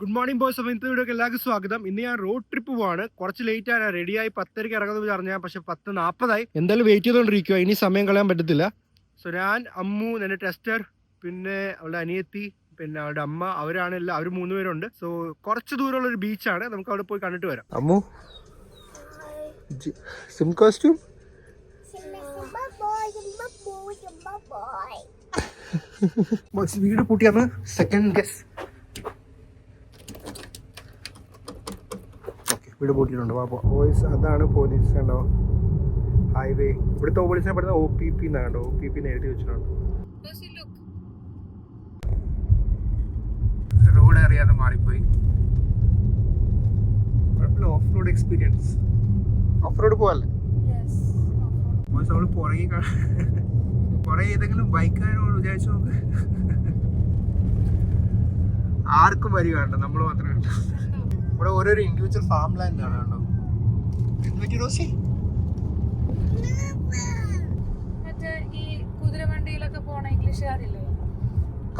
Good morning boys അപ്പോൾ ഇന്നത്തെ വീഡിയോക്ക് എല്ലാവർക്കും സ്വാഗതം. ഇന്ന് ഞാൻ റോഡ് ട്രിപ്പ് പോവാണ്. കുറച്ച് ലേറ്റ് ആണ് റെഡിയായി പത്തരയ്ക്ക് ഇറങ്ങുന്നത് പറഞ്ഞാൽ പക്ഷെ പത്ത് നാൽപ്പതായി എന്തായാലും വെയിറ്റ് ചെയ്തുകൊണ്ടിരിക്കുക ഇനി സമയം കളയാൻ പറ്റത്തില്ല. സോ ഞാൻ അമ്മു എന്റെ ടെസ്റ്റർ പിന്നെ അവളുടെ അനിയത്തി പിന്നെ അവളുടെ അമ്മ അവരാണ് എല്ലാം അവർ മൂന്ന് പേരുണ്ട്. സോ കുറച്ച് ദൂരമുള്ള ഒരു ബീച്ചാണ് നമുക്ക് അവിടെ പോയി കണ്ടിട്ട് വരാം. അമ്മു? SIM costume. വീട് കൂട്ടിയാണ് സെക്കൻഡ് ഗസ് ഓക്കെ വീട് പൂട്ടിയിട്ടുണ്ട്. അപ്പോൾ വോയിസ് അതാണ് പോലീസ് കണ്ടോ? ഹൈവേ ഇവിടുത്തെ പോലീസിനെ പറയുന്നത് ഒ പി പി എന്നാണ് കണ്ടോ? ഒ പി പി എഴുതി വെച്ചിട്ടുണ്ട്. റോഡ് അറിയാതെ മാറിപ്പോയി. കുഴപ്പമില്ല off road experience off road പോവല്ലേ അവൾ പുറകെ കുറെ ഏതെങ്കിലും ബൈക്കുകാരോട് വിചാരിച്ചു നോക്ക്. ആർക്കും വരി വേണ്ട നമ്മൾ മാത്രമേ ഉള്ളൂ ഇവിടെ ഓരോരോ ഇൻഡിവിജ്വൽ ഫാം ലാൻഡ് ആണ് കേട്ടോ. എന്ത് പറ്റി റോസി? മറ്റേ ഈ കുതിരവണ്ടിയിലൊക്കെ പോണ ഇംഗ്ലീഷുകാരില്ലേ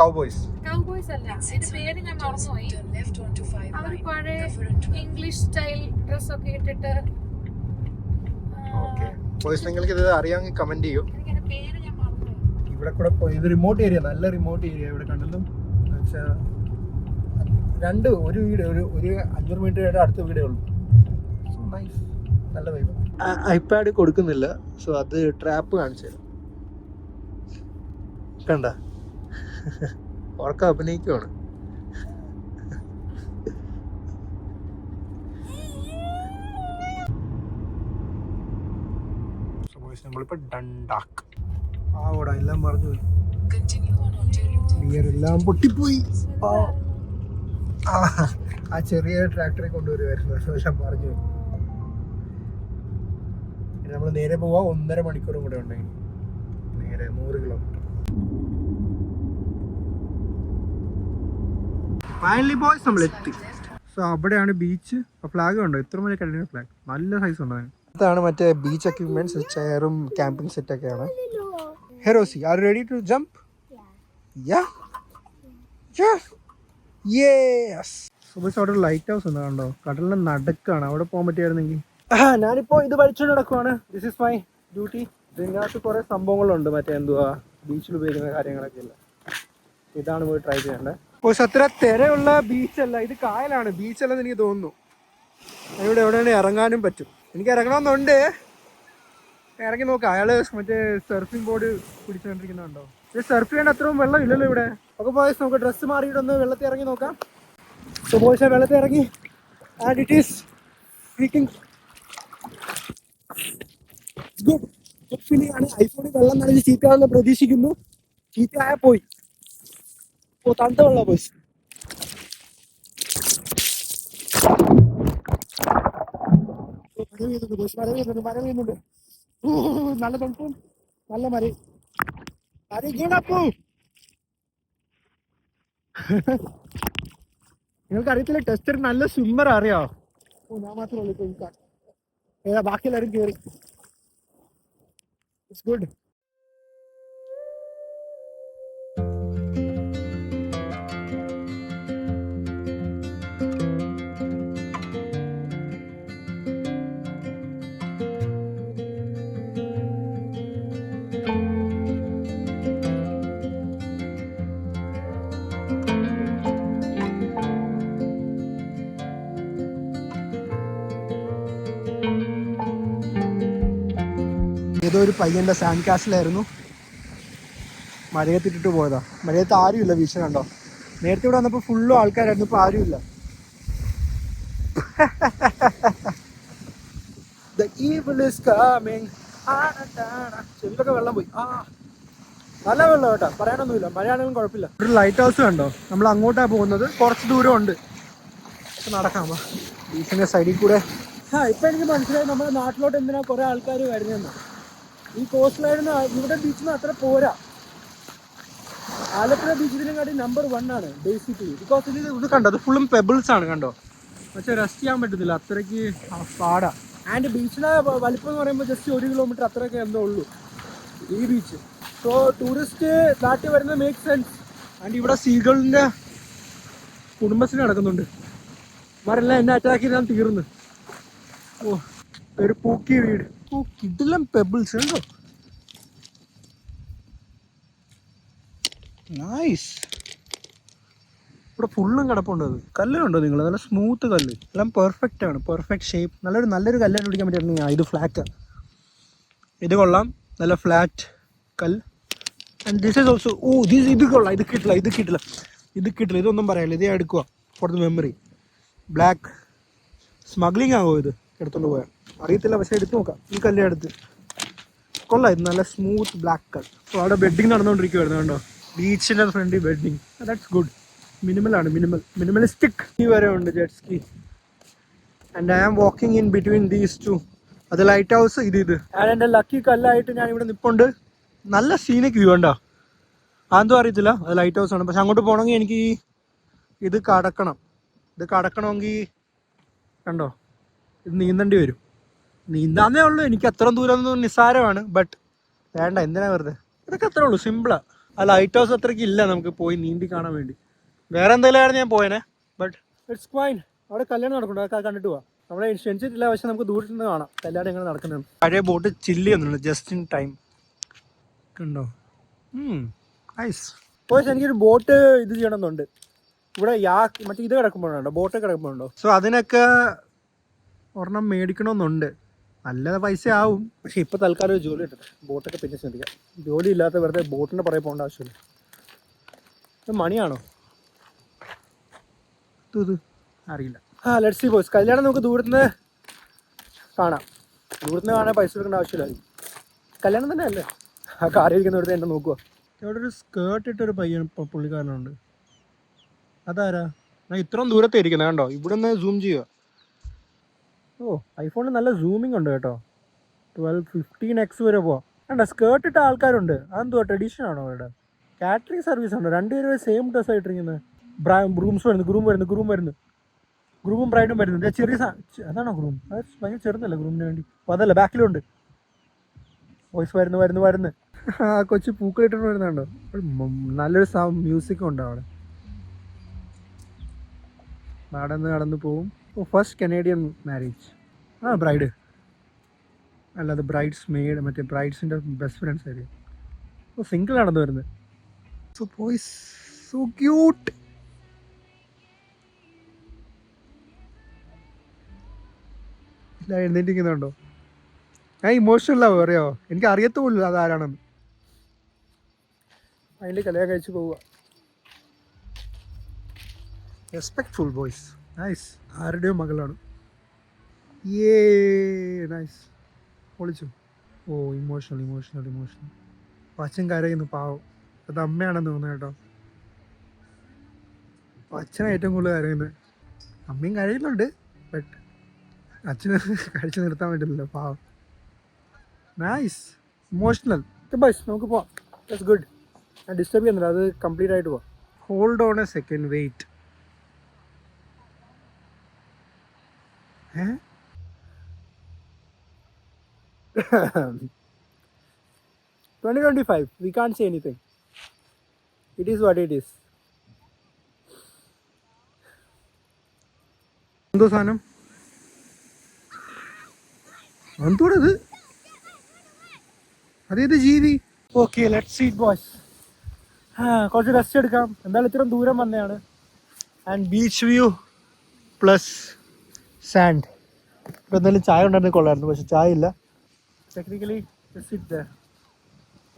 കൗബോയ്സ് കൗബോയ്സ് അല്ല. അതിന്റെ പേര് ഞാൻ മറന്നുപോയി. അവർ പഴയ ഇംഗ്ലീഷ് സ്റ്റൈൽ ഇട്ടിട്ട് ബോയ്സ് നിങ്ങൾക്ക് ഇത് അറിയാമെങ്കിൽ കമന്റ് ചെയ്യൂ. ഇവിടെ കൂടെ പോയി. ഇത് റിമോട്ട് ഏരിയ നല്ല റിമോട്ട് ഏരിയ ഇവിടെ കണ്ടല്ലോ. എന്നുവെച്ചാൽ രണ്ട് ഒരു വീട് ഒരു ഒരു അഞ്ഞൂറ് മീറ്റർ അടുത്ത വീടേ ഉള്ളൂ. നൈസ് നല്ല വൈബ് ഐപാഡ് കൊടുക്കുന്നില്ല. സോ അത് ട്രാപ്പ് കാണിച്ചു തരും. കണ്ട? ഉറക്കം അഭിനയിക്കുവാണ്. ആവോടാ ഡണ്ടാക്ക് എല്ലാം പറഞ്ഞു ബിയർ എല്ലാം പൊട്ടിപ്പോയി. ആ ആ, ചെറിയ ട്രാക്ടറെ കൊണ്ടുവരുമായിരുന്നു ഞാൻ പറഞ്ഞു നമ്മൾ നേരെ പോവാ. ഒന്നര മണിക്കൂറും കൂടെ ഉണ്ടെങ്കിൽ നേരെ നൂറ് കിലോമീറ്റർ ഫൈനലി ബോയ്സ് നമ്മൾ എത്തി. സോ അവിടെയാണ് ബീച്ച് ഫ്ലാഗ് ഉണ്ടോ എത്ര മണി കഴിഞ്ഞ ഫ്ലാഗ് നല്ല സൈസ് ഉണ്ട് അതാണ് മറ്റേ ബീച്ച് എക്യുപ്മെന്റ്സ് ചെയറും ക്യാമ്പിംഗ് സെറ്റ് ഒക്കെയാണ് heroes are ready to jump yeah yes അവിടെ ലൈറ്റ് ഹൗസ് ഉണ്ട് കണ്ടോ? നടുക്കാണ്. അവിടെ പോകാൻ പറ്റിയായിരുന്നെങ്കിൽ. ഞാനിപ്പോ ഇത് വലിച്ചുകൊണ്ട് നടക്കുവാണ്. ദിസ് ഇസ് മൈ ഡ്യൂട്ടി ഇതിനകത്ത് കുറെ സംഭവങ്ങളുണ്ട്. മറ്റേ എന്തുവാ? ബീച്ചിൽ ഉപയോഗിക്കുന്ന കാര്യങ്ങളൊക്കെ ഇല്ല? ഇതാണ് പോയി ട്രൈ ചെയ്യേണ്ടത് അപ്പോൾ അത്ര തിരയുള്ള ബീച്ചല്ല ഇത് കായലാണ്. ബീച്ചല്ലെന്ന് എനിക്ക് തോന്നുന്നു. അതിവിടെ എവിടെയാണ് ഇറങ്ങാനും പറ്റും. എനിക്ക് ഇറങ്ങണമെന്നുണ്ട്. ഇറങ്ങി നോക്കാം. അയാൾ മറ്റേ സർഫിംഗ് ബോർഡ് പിടിച്ചുകൊണ്ടിരിക്കുന്നുണ്ടോ? ഇത് സർഫ് ചെയ്യാൻ അത്രയും വെള്ളം ഇല്ലല്ലോ ഇവിടെ. ഒക്കെ ബോയ്സ് നമുക്ക് ഡ്രസ്സ് മാറിയിട്ട് ഒന്ന് വെള്ളത്തിൽ ഇറങ്ങി നോക്കാം. സോ ബോയ്സ് വെള്ളത്തിൽ ഇറങ്ങി. ആൻഡ് ഇറ്റ് ഈസ് ഫ്രീക്കിംഗ് ആണ്. ഐഫോണിൽ വെള്ളം നനഞ്ഞ് ചീത്തയാണെന്ന് പ്രതീക്ഷിക്കുന്നു. ചീത്തയായ പോയി. ഓ തണുത്ത വെള്ളം ബോയ്സ് മഴ പെയ്യുന്നുണ്ട് നല്ല തണുപ്പും നല്ല മര മര വീണപ്പൂ നിങ്ങൾക്ക് അറിയത്തില്ല ടെസ്റ്റർ നല്ല സ്വിമ്മർ അറിയോ? ഓ ഞാൻ മാത്രമേ ഉള്ളൂ ഏതാ ബാക്കി എല്ലാവരും കയറി ഇറ്റ്സ് ഗുഡ് ഒരു പയ്യന്റെ സാൻഡ് കാസിലായിരുന്നു മഴയത്തിട്ടിട്ട് പോയതാ. മഴയത്ത് ആരുമില്ല വീശ കണ്ടോ നേരത്തെ ഇവിടെ വന്നപ്പോൾ ഫുള്ളും ആൾക്കാരായിരുന്നു ഇപ്പോൾ ആരുമില്ല. വെള്ളം പോയി. ആ. നല്ല വെള്ളം കേട്ടോ. പറയാനൊന്നുമില്ല. മഴയാണെങ്കിലും കുഴപ്പമില്ല. ഒരു ലൈറ്റ് ഹൗസ് കണ്ടോ? നമ്മൾ അങ്ങോട്ടാണ് പോകുന്നത്. കുറച്ച് ദൂരം ഉണ്ട് നടക്കാമോ. ബീച്ചിന്റെ സൈഡിൽ കൂടെ. ആ ഇപ്പൊ എനിക്ക് മനസ്സിലായി. നമ്മുടെ നാട്ടിലോട്ട് എന്തിനാ കുറെ ആൾക്കാർ വരുന്നതെന്ന്. ഈ കോസ്റ്റ് ലൈനിന്ന് ഇവിടെ ബീച്ചിൽ നിന്ന് അത്ര പോരാ. ആലപ്പുഴ ബീച്ചിനെ കാട്ടി നമ്പർ വൺ ആണ് ബേസിക്കലി ബിക്കോസ് ഇത് കണ്ടോ അത് ഫുള്ളും പെബിൾസ് ആണ് കണ്ടോ? പക്ഷെ റെസ്റ്റ് ചെയ്യാൻ പറ്റുന്നില്ല അത്രയ്ക്ക് പാടാ. ആൻഡ് ബീച്ചിലെ വലിപ്പം എന്ന് പറയുമ്പോൾ ജസ്റ്റ് ഒരു കിലോമീറ്റർ അത്രയൊക്കെ എന്തോ ഉള്ളൂ ഈ ബീച്ച് സോ ടൂറിസ്റ്റ് നാട്ടിൽ വരുന്നത് മേക്ക് സെൻസ് ആൻഡ് ഇവിടെ സീകളിന്റെ കുടുംബശ്രീ നടക്കുന്നുണ്ട്. മരെല്ലാം എന്നെ അറ്റാക്ക് ചെയ്താൽ തീർന്ന്. ഓ ഒരു പൂക്കി വീട്. ഓ കിടിലം പെബിൾസ് ഉണ്ടോ? നൈസ് ഇവിടെ ഫുള്ളും കിടപ്പുണ്ട് അത്. കല്ലുണ്ടോ നിങ്ങൾ നല്ല സ്മൂത്ത് കല്ല്. എല്ലാം പെർഫെക്റ്റ് ആണ്. പെർഫെക്റ്റ് ഷേപ്പ് നല്ലൊരു നല്ലൊരു കല്ല് പിടിക്കാൻ പറ്റുന്ന ഇത് ഫ്ലാറ്റ് ഇത് കൊള്ളാം. നല്ല ഫ്ലാറ്റ് കല്ല്. And this is also oh this ഇത് കൊള്ളാം. ഇത് കിട്ടില്ല ഇത് കിട്ടില്ല. ഇത് കിട്ടില്ല. ഇതൊന്നും പറയാനില്ല ഇതേ എടുക്കുക ദ മെമ്മറി ബ്ലാക്ക് സ്മഗ്ലിംഗ് ആകുമോ ഇത്? എടുത്തോണ്ട് പോയാൽ അറിയത്തില്ല പക്ഷെ എടുത്ത് നോക്കാം. ഈ കല്ല് എടുത്ത്. കൊള്ളാം ഇത് നല്ല സ്മൂത്ത് ബ്ലാക്ക് കൾ സോ അവിടെ ബെഡിങ് നടന്നുകൊണ്ടിരിക്കുവായിരുന്നു കണ്ടോ? ബീച്ചിന്റെ ഫ്രണ്ടിൽ ബെഡിങ് ദാറ്റ്സ് ഗുഡ് മിനിമൽ ആണ് മിനിമൽ മിനിമലിസ്റ്റിക് ഈ വരെ ഉണ്ട് jet ski and I am walking in between these two അത് ലൈറ്റ് ഹൗസ് ഇത് ഇത്. ആൻഡ് എന്റെ ലക്കി കല്ലായിട്ട് ഞാൻ ഇവിടെ നിൽപ്പുണ്ട് നല്ല സീനിക് വ്യൂ ഉണ്ടോ അതെന്തോ അറിയത്തില്ല അത് ലൈറ്റ് ഹൗസ് ആണ്. പക്ഷെ അങ്ങോട്ട് പോകണമെങ്കിൽ എനിക്ക് ഈ ഇത് കടക്കണം. ഇത് കടക്കണമെങ്കിൽ കണ്ടോ? ഇത് നീന്തേണ്ടി വരും. നീന്താന്നേ ഉള്ളൂ. എനിക്ക് അത്ര ദൂരം ഒന്നും നിസ്സാരമാണ്. ബട്ട് വേണ്ട എന്തിനാ വെറുതെ? ഇതൊക്കെ അത്രേ ഉള്ളൂ. സിമ്പിളാ ആ. ലൈറ്റ് ഹൗസ് അത്രയ്ക്ക് ഇല്ല നമുക്ക് പോയി നീന്തി കാണാൻ വേണ്ടി. വേറെ എന്തെങ്കിലും ആയിരുന്നു ഞാൻ പോയനെ? ബട്ട് ഇറ്റ്സ് ഫൈൻ അവിടെ കല്യാണം നടക്കുന്നുണ്ട്. അതൊക്കെ കണ്ടിട്ട് പോവാം. നമ്മളെ ക്ഷണിച്ചിട്ടില്ല പക്ഷെ നമുക്ക് ദൂരത്ത് നിന്ന് കാണാം. കല്യാണം എങ്ങനെ നടക്കുന്നത് പഴയ ബോട്ട് ചില്ലി ചെയ്യുന്നുണ്ട് ജസ്റ്റ് ഇൻ ടൈം കണ്ടോ? നൈസ് പോയി എനിക്കൊരു ബോട്ട് ഇത് ചെയ്യണമെന്നുണ്ട്. ഇവിടെ യാ മറ്റേ ഇത് കിടക്കുമ്പോഴുണ്ടോ? ബോട്ട് കിടക്കുമ്പോഴുണ്ടോ? സോ അതിനൊക്കെ ഒരെണ്ണം മേടിക്കണമെന്നുണ്ട്. നല്ല പൈസ ആവും പക്ഷെ ഇപ്പൊ തൽക്കാലം ഒരു ജോലി ഉണ്ട്. ബോട്ടൊക്കെ പിന്നെ ചിന്തിക്കാം ജോലി ഇല്ലാത്ത വെറുതെ ബോട്ടിന്റെ പുറകെ പോകേണ്ട ആവശ്യമില്ല. ഇത് മണിയാണോ? ഇത് അറിയില്ല. ആ ലെറ്റ്സ് സി ബോയ്സ് കല്യാണം നമുക്ക് ദൂരത്തുനിന്ന് കാണാം. ദൂരത്തുനിന്ന് കാണാൻ പൈസ കൊടുക്കേണ്ട ആവശ്യമില്ല. കല്യാണം തന്നെ അല്ലേ? ആ കാറിയിരിക്കുന്ന ഇരിക്കുന്നവരുടെ എന്നെ നോക്കുക ഇവിടെ ഒരു സ്കേർട്ട് ഇട്ടൊരു പയ്യൻ പുള്ളിക്കാരനുണ്ട്. അതാരാ? ഞാൻ ഇത്രയും ദൂരത്തെ ഇരിക്കുന്നത് കണ്ടോ? ഇവിടെ നിന്ന് സൂം ചെയ്യുക ഓ ഐഫോണിൽ നല്ല സൂമിംഗ് ഉണ്ട് കേട്ടോ. ട്വൽവ് ഫിഫ്റ്റീൻ എക്സ് വരെ പോവാം. വേണ്ട സ്കേർട്ട് ഇട്ട ആൾക്കാരുണ്ട്. അതെന്തുവാ ട്രഡീഷൻ ആണോ അവരുടെ? കാറ്ററിംഗ് സർവീസ് ഉണ്ടോ? രണ്ടുപേരും സെയിം ഡ്രസ് ആയിട്ടിരിക്കുന്നത് ബ്രാ ഗ്രൂംസ് വരുന്നു ഗ്രൂം വരുന്നു ഗ്രൂം വരുന്നു. ഗ്രൂമും ബ്രൈഡും വരുന്നു. ചെറിയ അതാണോ ഗ്രൂം അത് ഭയങ്കര ചെറുതല്ല ഗ്രൂമിന് വേണ്ടി? അപ്പോൾ അതല്ല ബാക്കിലുണ്ട് വോയിസ് വരുന്നു വരുന്നു വരുന്നു. ആ കൊച്ചു പൂക്കളിട്ടുണ്ട് വരുന്നുണ്ടോ? നല്ലൊരു മ്യൂസിക്കും ഉണ്ട് അവിടെ. നടന്ന് നടന്ന് പോവും. ഫസ്റ്റ് കനേഡിയൻ മാരേജ് ആ ബ്രൈഡ് അല്ലാതെ ബ്രൈഡ്സ് മെയ്ഡ് മറ്റേ ബ്രൈഡ്സിന്റെ ബെസ്റ്റ് ഫ്രണ്ട്സ് ആയിരിക്കും ഓ സിംഗിൾ നടന്നു വരുന്നത്. സോ ബോയ്സ് സോ ക്യൂട്ട് ഇല്ല എഴുന്നേറ്റിരിക്കുന്നുണ്ടോ? ഞാൻ ഇമോഷണൽ ആവും അറിയോ? എനിക്ക് അറിയത്തുമില്ല അത് ആരാണെന്ന്. അതിൽ കല്യാണം കഴിച്ച് പോവുക. റെസ്പെക്ട്ഫുൾ ബോയ്സ് നൈസ് ആരുടെയോ മകളാണ്. ഏ നൈസ് പൊളിച്ചു. ഓ ഇമോഷണൽ ഇമോഷണൽ ഇമോഷണൽ അച്ഛൻ കരയുന്നു പാവം. അത് അമ്മയാണെന്ന് തോന്നുന്നു കേട്ടോ. അച്ഛനാണ് ഏറ്റവും കൂടുതൽ കരയുന്നത്. അമ്മയും കരയുന്നുണ്ട് ബട്ട് അച്ഛന് കഴിച്ചു നിർത്താൻ പറ്റില്ലല്ലോ പാവം. നൈസ് ഇമോഷണൽ ബസ് നമുക്ക് പോവാം. ഗുഡ് ഞാൻ ഡിസ്റ്റർബ് ചെയ്യുന്നില്ല അത് കംപ്ലീറ്റ് ആയിട്ട് പോവാം. Hold on a second wait uh twenty twenty five we can see anything it is what it is എന്തോ സാധനം? എന്തോടത് അതേത് ജീവി? ഓക്കെ ലെറ്റ് സീറ്റ് ബോയ്സ് കുറച്ച് റെസ്റ്റ് എടുക്കാം. എന്തായാലും ഇത്രയും ദൂരം വന്നതാണ്. And beach view plus sand ഇപ്പോൾ എന്തായാലും ചായ ഉണ്ടായിരുന്നു കൊള്ളായിരുന്നു പക്ഷെ ചായ ഇല്ല. ടെക്നിക്കലി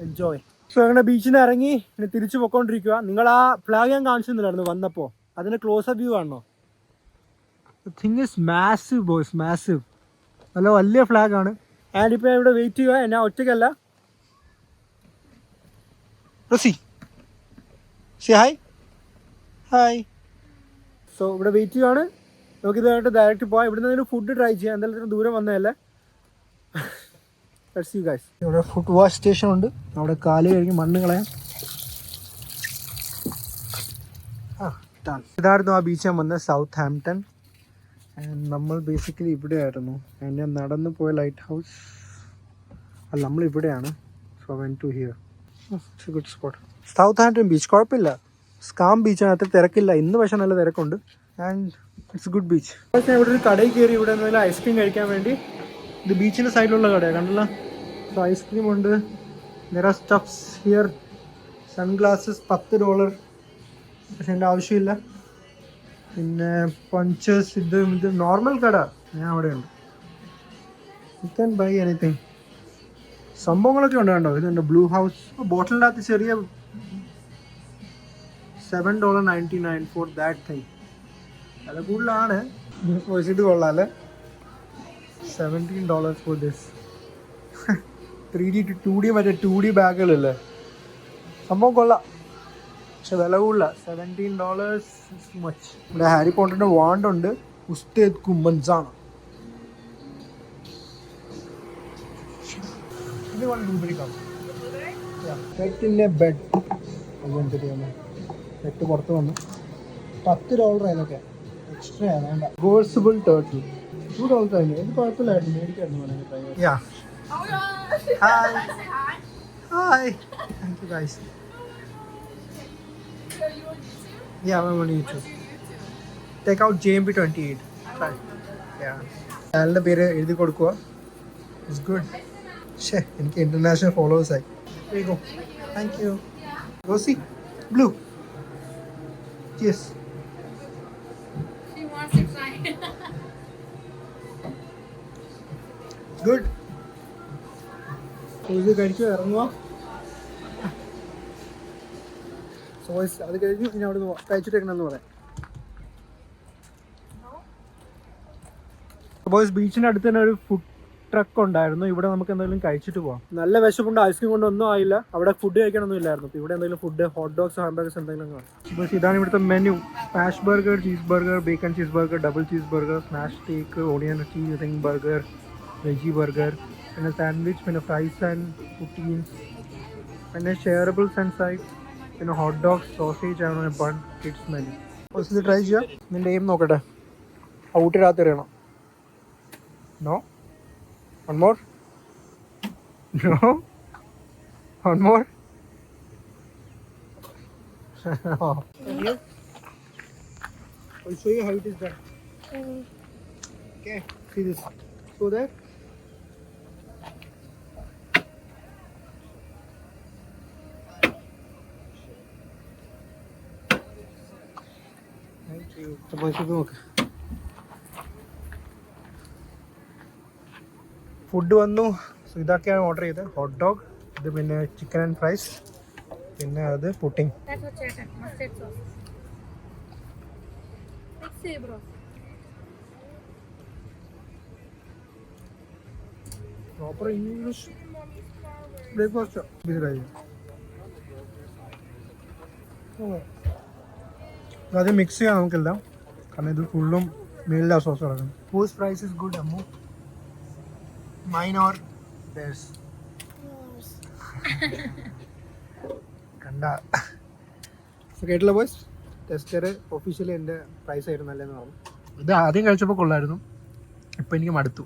എൻജോയ് സോ അങ്ങനെ ബീച്ചിൽ നിന്ന് ഇറങ്ങി പിന്നെ തിരിച്ചു പൊക്കോണ്ടിരിക്കുക നിങ്ങൾ ആ ഫ്ലാഗ് ഞാൻ കാണിച്ചിരുന്നില്ലായിരുന്നു വന്നപ്പോൾ അതിന് ക്ലോസ് വ്യൂ ആണോ? Thing is massive boys massive നല്ല വലിയ ഫ്ലാഗ് ആണ്. ആൻഡ് ഇപ്പോൾ ഇവിടെ വെയിറ്റ് ചെയ്യുക എന്നാ ഒറ്റയ്ക്കല്ല. റസി. സി ഹായ് ഹായ് സോ ഇവിടെ വെയിറ്റ് ചെയ്യുവാണ്. നമുക്ക് ഇതായിട്ട് ഡയറക്റ്റ് പോവാം. ഇവിടെ നിന്ന് ഫുഡ് ട്രൈ ചെയ്യാം. എന്തായാലും ദൂരം വന്നതല്ലേ. യു ഗൈസ് ഇവിടെ ഫുഡ് വാഷ് സ്റ്റേഷൻ ഉണ്ട്. അവിടെ കാൽ കഴുകി മണ്ണ് കളയാം. ആ. ഇതായിരുന്നു ആ ബീച്ച് ഞാൻ വന്നത് സൗത്ത് ഹാംപ്ടൺ നമ്മൾ ബേസിക്കലി ഇവിടെയായിരുന്നു. ആയിരുന്നു നടന്നു പോയ ലൈറ്റ് ഹൗസ് അല്ല നമ്മൾ ഇവിടെയാണ്. So when to here good spot Southampton beach കുഴപ്പമില്ല. സ്കാം ബീച്ചാണ് അത്ര തിരക്കില്ല. ഇന്ന് പക്ഷേ നല്ല തിരക്കുണ്ട്. ആൻഡ് ഇറ്റ്സ് ഗുഡ് ബീച്ച് ഞാൻ ഇവിടെ ഒരു കടയിൽ കയറി ഇവിടെ ഐസ്ക്രീം കഴിക്കാൻ വേണ്ടി ഇത് ബീച്ചിന്റെ സൈഡിലുള്ള കടയാണ് കണ്ടല്ലോ? സോ ഐസ്ക്രീം ഉണ്ട്. നിറ സ്റ്റഫ്സ് ഹിയർ സൺഗ്ലാസസ് പത്ത് ഡോളർ പക്ഷെ എന്റെ ആവശ്യമില്ല. പിന്നെ പഞ്ചേഴ്സ് ഇത് ഇത് നോർമൽ കട. ഞാൻ അവിടെ ഉണ്ട് യു ക്യാൻ ബൈ എനിത്തിങ് സംഭവങ്ങളൊക്കെ ഉണ്ട് കണ്ടോ? ഇതുണ്ട് ബ്ലൂ ഹൗസ് ബോട്ടിലിന്റെ അകത്ത് ചെറിയ seven dollar ninety nine for that thing വില കൂടുതലാണ്. അല്ലേ seventeen dollar for this three D two D മറ്റേ ടു ഡി ബാഗുകളല്ലേ? സംഭവം കൊള്ളാം. പക്ഷെ വില കൂടില്ല സെവന്റീൻ ഡോളേഴ്സ് മച്ച് ഇവിടെ ഹാരി പോട്ടറിന്റെ വാണ്ടുണ്ട് ഉസ്തേദ് കുമ്മൻസാണ്. ഇത് പെറ്റിന്റെ ബെഡ് അതെന്ത് പെറ്റ് പുറത്ത് വന്നു. പത്ത് ഡോളർ അതിനൊക്കെ എക്സ്ട്രാ വേണ്ട ഗോഴ്സിബിൾ തേർട്ടി ടു ആയിരുന്നു ഇത് കുഴപ്പമില്ലായിരുന്നു മേടിക്കായിരുന്നു വേണമെങ്കിൽ yeah hi hi thank you guys Yeah, I'm on YouTube. Take out JMP28. Try. Yeah. പേര് എഴുതി കൊടുക്കുക. ഇറ്റ്സ് ഗുഡ് ഷേ എനിക്ക് ഇന്റർനാഷണൽ ഫോളോവേഴ്സ് ആയി. Go thank you blue yes good ഇത് കഴിച്ചു ഇറങ്ങുക സോയ്സ് അത് കഴിഞ്ഞു ഇനി അവിടെ നിന്ന് കഴിച്ചിട്ടേക്കണമെന്ന് പറയാം. ബോയ്സ് ബീച്ചിന്റെ അടുത്ത് തന്നെ ഒരു ഫുഡ് ട്രക്ക് ഉണ്ടായിരുന്നു ഇവിടെ നമുക്ക് എന്തെങ്കിലും കഴിച്ചിട്ട് പോവാം. നല്ല വിശപ്പുണ്ട്. ഐസ്ക്രീം കൊണ്ടൊന്നും ആയില്ല. അവിടെ ഫുഡ് കഴിക്കണമൊന്നും ഇല്ലായിരുന്നു. ഇവിടെ എന്തെങ്കിലും ഫുഡ് ഹോട്ട് ഡോഗ്സ് ഹാംബർഗേഴ്സ് എന്തെങ്കിലും കാണും ബസ് ഇതാണ് ഇവിടുത്തെ menu smash burger cheese burger bacon cheese burger double cheese burger smash steak onion cheese ring burger veggie burger പിന്നെ സാൻഡ്വിച്ച് പിന്നെ ഫ്രൈസ് ആൻഡ് കുട്ടീൻസ് പിന്നെ ഷെയറബിൾ സെൻസ് ആയി പിന്നെ ഹോട്ട് ഡോഗ്സ് സോസേജ് ആണ് ബൺ കിഡ്സ് മെനു ഇത് ട്രൈ ചെയ്യാം. നിന്റെ എയിം നോക്കട്ടെ. ഔട്ടിടാത്തറിയണം എറിയണം no One more? No? One more? no. I'll show you how it is done. Okay, see this. Go there. Thank you. Food വന്നു. So ഇതൊക്കെയാണ് order ചെയ്തത്. Hot dog ഇത് പിന്നെ ചിക്കൻ ആൻഡ് ഫ്രൈസ് പിന്നെ അത് പുട്ടിങ് പ്രോപ്പർ ഇംഗ്ലീഷ് ബ്രേക്ക്ഫാസ്റ്റ് കഴിയും. Mix ചെയ്യാം നമുക്കെല്ലാം. കാരണം ഇത് ഫുള്ളും മേളിലെ സോസ് കിടക്കണം whose price is good Ammu mine or hers കണ്ട. കേട്ടില്ല ബോയ്സ് ടെസ്റ്റർ ഒഫീഷ്യലി എന്റെ പ്രൈസ് ആയിരുന്നു അല്ലേന്ന് പറഞ്ഞു. ഇത് ആദ്യം കഴിച്ചപ്പോൾ കൊള്ളായിരുന്നു. ഇപ്പം എനിക്ക് മടുത്തു.